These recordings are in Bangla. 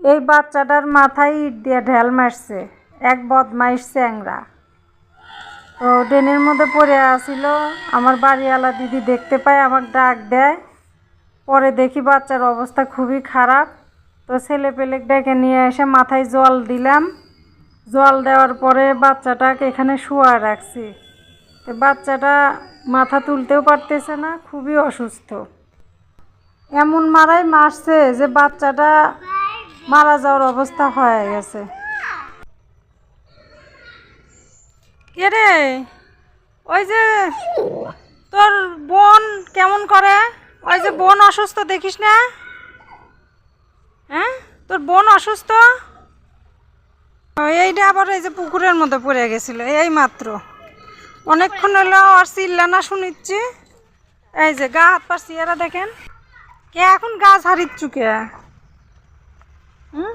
এই বাচ্চাটার মাথায় ইট দিয়ে ঢেল মারছে, এক বদমাইশ চ্যাংরা। তো ড্রেনের মধ্যে পড়ে আসছিল আমার বাড়িওয়ালা দিদি দেখতে পায় আমার ডাক দেয়। পরে দেখি বাচ্চার অবস্থা খুবই খারাপ। তো ছেলে পেলে ডেকে নিয়ে এসে মাথায় জল দিলাম। জল দেওয়ার পরে বাচ্চাটাকে এখানে শুয়া রাখছি। তো বাচ্চাটা মাথা তুলতেও পারতেছে না, খুবই অসুস্থ। এমন মারাই মারছে যে বাচ্চাটা মারা যাওয়ার অবস্থা হয়ে গেছে। কে রে? ওই যে তোর বোন কেমন করে? ওই যে বোন অসুস্থ, দেখিস না? হ্যাঁ? তোর বোন অসুস্থ? এইটা আবার এই যে পুকুরের মধ্যে পড়ে গেছিল, এই মাত্র। অনেকক্ষণ হলো আর চিল্লানা শুনিচ্ছি। এই যে গা হাত পা চেহারা দেখেন। কে এখন গাছ হারিচ্ছু কে? হুম?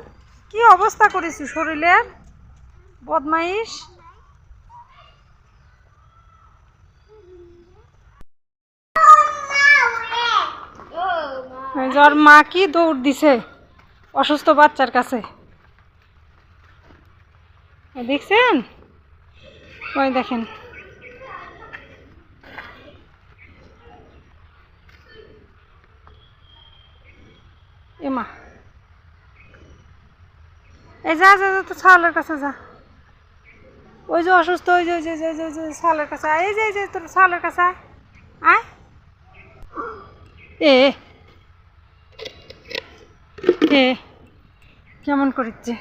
কি অবস্থা করেছি শরীরের? বদমাইশ? জ্বর মা কি দৌড় দিছে অসুস্থ বাচ্চার কাছে। দেখছেন? ওই দেখেন। এমা এই যা যা যা, তো ছালের কাছে যা। ওই যে অসুস্থ ওই যে ওই যে ওই কাছে এই যে তোর ছালের কাছে আয়। এ এ কেমন করিচ্ছে?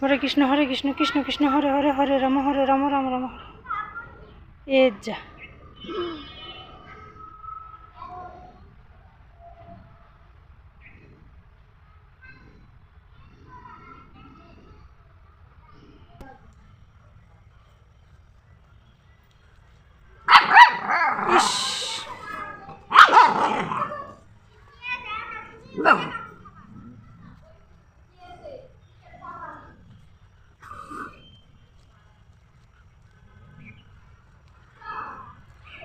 হরে কৃষ্ণ হরে কৃষ্ণ কৃষ্ণ কৃষ্ণ হরে হরে হরে রাম হরে রাম রাম রাম হরে। এ যা।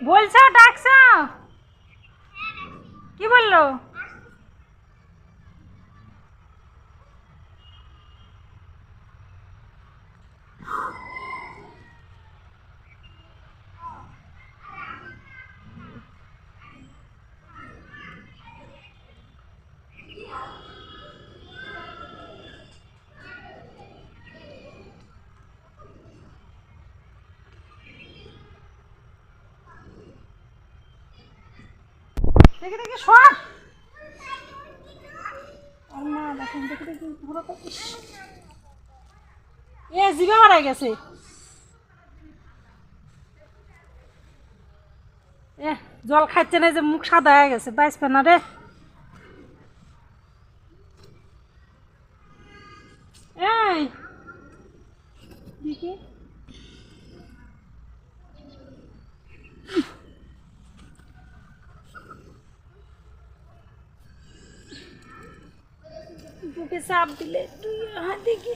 বলছো ডাকছো কি বললো দেখে দেখে দেখেন, দেখে দেখে এ, জিভে মারা গেছে। এ, জল খাচ্ছে না যে মুখ সাদা হয়ে গেছে, বাইসবে না রে। এই, দেখি। চাপ দিলে তুই হাত দেখি।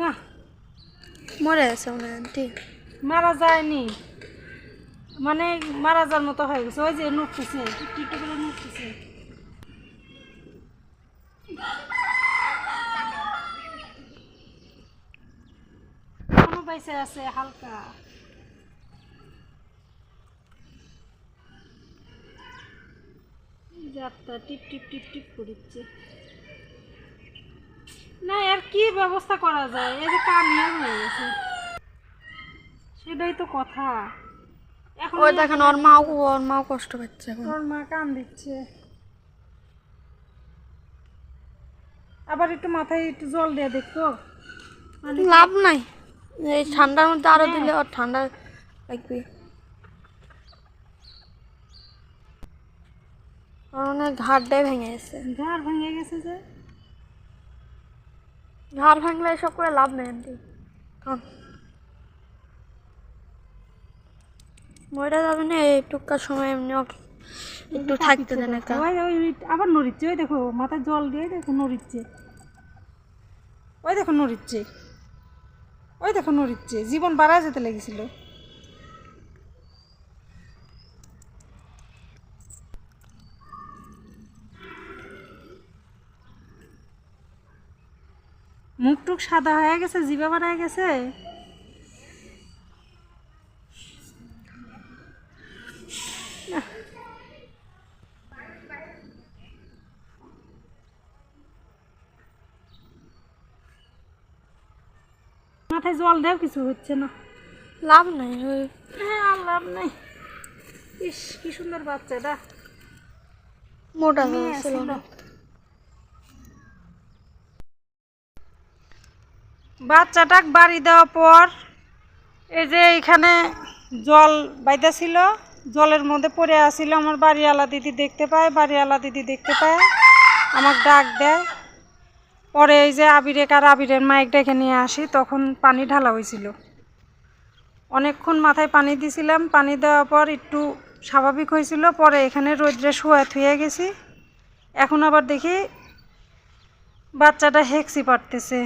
না। মরে গেছে মনে আন্টি। মারা যায়নি। মানে মারা যাওয়ার মতো হয়ে গেছে। ওই যে নুকতেছে টিকটি করে এখনও বাইসে আছে হালকা? যাত্রা টিপ টিপ টিপ টিপ করছে না আর কি ব্যবস্থা করা যায়? এই যে হয়ে গেছে। সেটাই তো কথা। এখন ওই দেখেন ওর মাও ওর মাও কষ্ট পাচ্ছে এখন। তোর মা কান দিচ্ছে আবার একটু মাথায় একটু জল দিয়ে দেখতো মানে লাভ নাই। এই ঠান্ডার মধ্যে আরও দিলে ওর ঠান্ডা লাগবে। মানে ঘাটটাই ভেঙে গেছে। ঘাড় ভেঙে গেছে যে। ঘাড় ভাঙলে এসব করে লাভ নেই আন্টি। কারণ মরে যাবে না এই টুকার সময় এমনি একটু থাকতে দেন আবার নড়িচ্ছে ওই দেখো মাথায় জল দিয়ে দেখো নড়িচ্ছে। ওই দেখো নড়িচ্ছে। ওই দেখো নড়িচ্ছে। জীবন বাড়া যেতে লেগেছিল। মুখ টুক সাদা হয়ে গেছে জিবা বাড়ায় গেছে? মাথায় জল দেও কিছু হচ্ছে না। লাভ নাই হ্যাঁ লাভ নাই। ইস কি সুন্দর বাচ্চা বাচ্চাটা মোটা ছিল। ছিল। বাচ্চাটাক বাড়ি দেওয়ার পর এই যে এখানে জল বাইতেছিল জলের মধ্যে পড়ে আসছিল আমার বাড়িওয়ালা দিদি দেখতে পায় বাড়িওয়ালা দিদি দেখতে পায় আমার ডাক দেয়। পরে এই যে আবিরেক আর আবিরের মাইক ডেকে নিয়ে আসি, তখন পানি ঢালা হয়েছিল। অনেকক্ষণ মাথায় পানি দিছিলাম, পানি দেওয়ার পর একটু স্বাভাবিক হয়েছিল, পরে এখানে রৌদ্রে শুয়ে থুয়ে গেছি। এখন আবার দেখি বাচ্চাটা হেক্সি পারতেছে।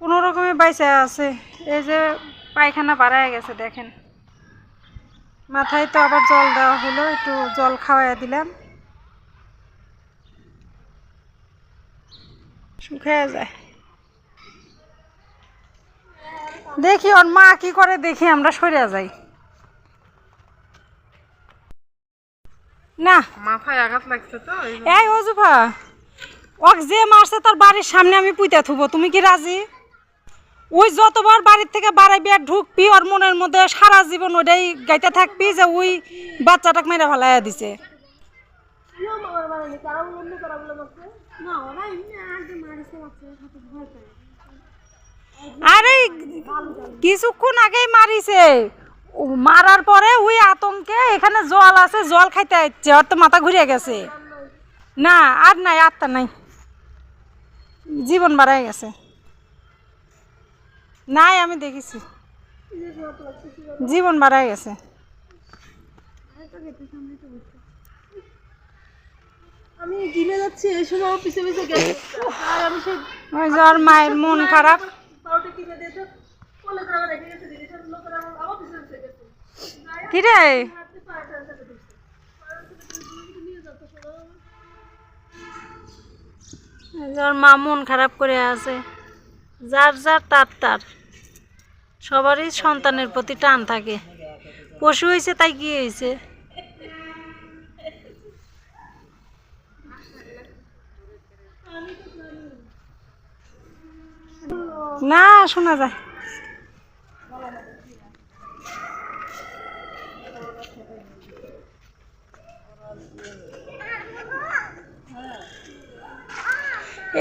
কোনো রকমে বাইসে আছে, এই যে পায়খানা বাড়ায় গেছে, দেখেন। মাথায় তো আবার জল দেওয়া হলো, একটু জল খাওয়াইয়া দিলাম। শুকায় যায়। দেখি ওর মা কি করে দেখি আমরা সরে যাই। না। মাথায় আঘাত লাগছে তো এই অজুফা ওক যে মারছে তার বাড়ির সামনে আমি পুঁতে থুবো তুমি কি রাজি? ওই যতবার বাড়ির থেকে বাড়াইবি আর ঢুকবি ওর মনের মধ্যে সারা জীবন ওটাই গাইতে থাকবি যে ওই বাচ্চাটাকে মেরে ফেলাইয়া দিছে। আরে কিছুক্ষণ আগেই মারিছে। মারার পরে ওই আতঙ্কে এখানে জল আছে জল খাইতে আসছে ওর তো মাথা ঘুরে গেছে। না আর নাই আত্মা নাই। জীবন বাড়াই গেছে। নাই আমি দেখেছি। জীবন বাড়াই গেছে। আমি গিলে যাচ্ছি এই সময় পিছে পিছে গেছে। আর আমি সেই ওই ওর মায়ের মন খারাপ। পাউডার কিনে দিয়েছে কোলে করে রেখে গেছে লোকেরা আমার পিছে পিছে গেছে। কি রে? হাতে পায়ে টান টান দিচ্ছে। এই যে ওর মা মন খারাপ করে আছে। যার যার তার তার। সবারই সন্তানের প্রতি টান থাকে। পশু হয়েছে তাই কি হয়েছে না শোনা যায়।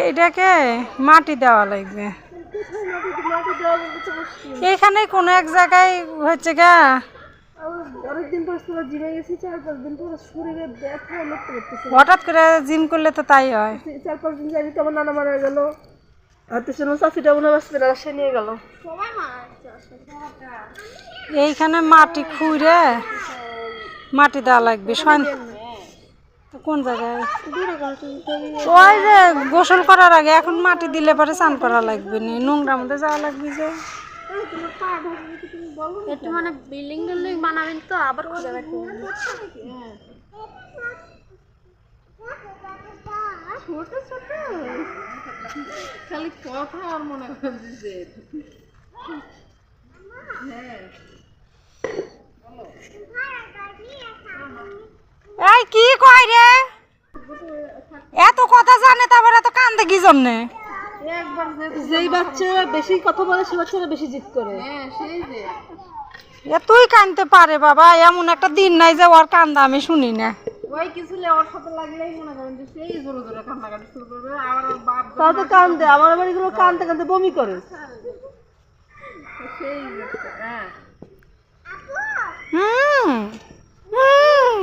এইটাকে মাটি দেওয়া লাগবে। এখানে কোনো এক জায়গায় হচ্ছে গা অনেকদিন জিমে গেছি চার পাঁচ দিন পর শরীরে ব্যথা লড়তে করতেছে হঠাৎ করে জিম করলে তো তাই হয়। চার পাঁচ দিন যাই আমার নানা মারা গেল। আর শুনো চাষিটা মনে সে নিয়ে গেল। এইখানে মাটি খুঁড়ে মাটি দেওয়া লাগবে কোন জায়গায়? ওই যে গোসল করার আগে এখন মাটি দিলে পরে স্নান করা লাগবে নি নোংরা মধ্যে যাওয়া লাগবে যে। একটু মানে বিল্ডিং টিল্ডিং বানাবেন তো আবার ছোট ছোট। খালি কথা আর মনে করছে এই কি কয় রে? এত কথা জানে তারপর এত কান্দে কি জন্যে? যেই বাচ্চারা বেশি কথা বলে সে বাচ্চারা বেশি জিদ করে। হ্যাঁ সেই যে। এ তুই কানতে পারে বাবা এমন একটা দিন নাই যে ওর কান্দা আমি শুনি না। ওই কিছু ওর সাথে লাগলেই মনে করেন যে সেই জোরে জোরে কান্নাকাটি শুরু করবে আবার ওর বাপ তাও তো কান্দে আমার বাড়িগুলো কান্দতে কান্দতে বমি করে। সেই হ্যাঁ। হুম হুম।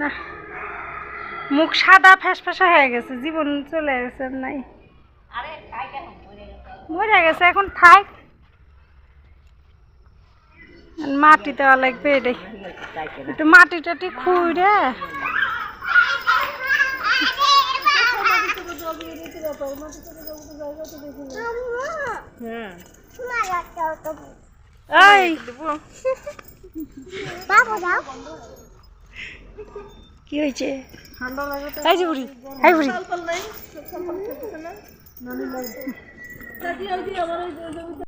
না। মুখ সাদা ফ্যাসফ্যাসা হয়ে গেছে জীবন চলে গেছে নাই। মরে গেছে এখন থাক। মাটি দেওয়া লাগবে এটাই। একটু মাটি টাটি খুই রে। এই। কি হয়েছে? এই যে বুড়ি এই বুড়ি। দাদি ওই যে আমার ওই